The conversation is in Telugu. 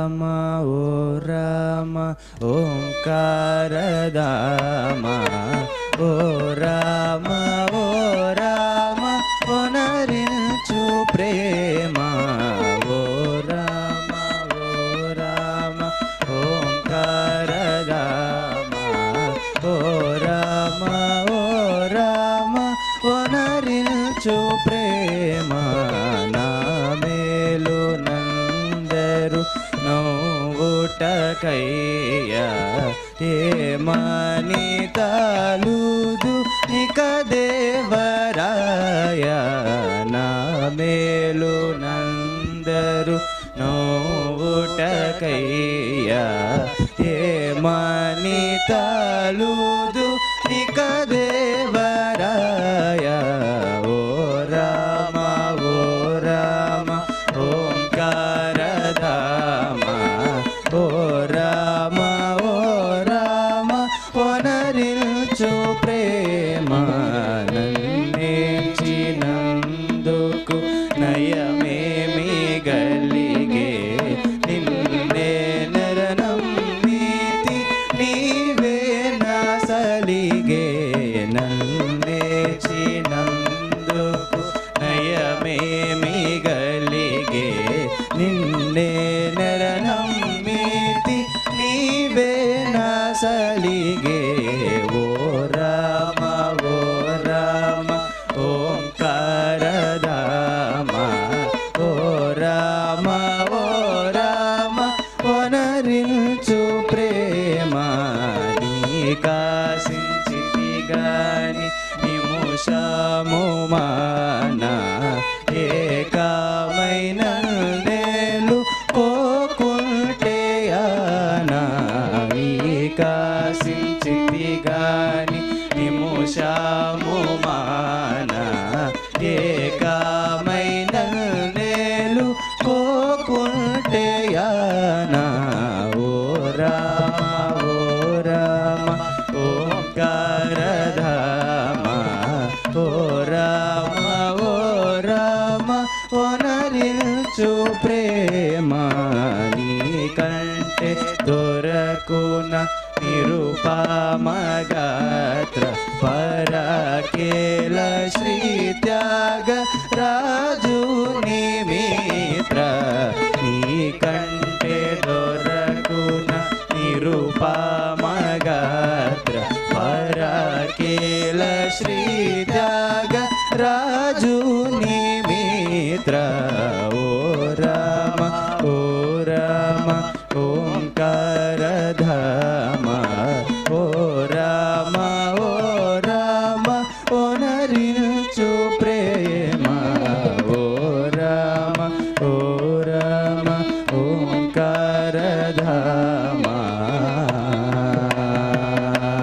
రామ ఓ రామ ఓంకారదామ ఓ రామ ఓ రామ పునరించు ప్రేమ ఓ రామ ఓ రామ ఓంకారదామ ఓ రామ ఓ రామ పునరించు ప్రేమ నవ్వుటకయ్య ఏమని తాలుదు ఇక దేవరాయ నా మేలు నందరు నవ్వుటకయ్య ఏమని తాలుదు ఇక దే రామ నా సలిగే ఓ రామ ఓ రామ ఓంకారదామ ఓ రామ ఓ రామ పునరించు ప్రేమ నీ కాసించితి గాని నిముషము మాన ఏకమైన రామ ఓనరిల్చు కంటే దొరకున నిరుపమగాత్ర పరకేల శ్రీ త్యాగ రాజు నిమిత్ర నీ కంటే దొరకున నిరుపమగాత్ర పరకేల శ్రీ త్యాగ రాజు मित्र ओ राम ओ राम ओङ्कार धाम। ओ राम ओ राम रामरि चोप्र।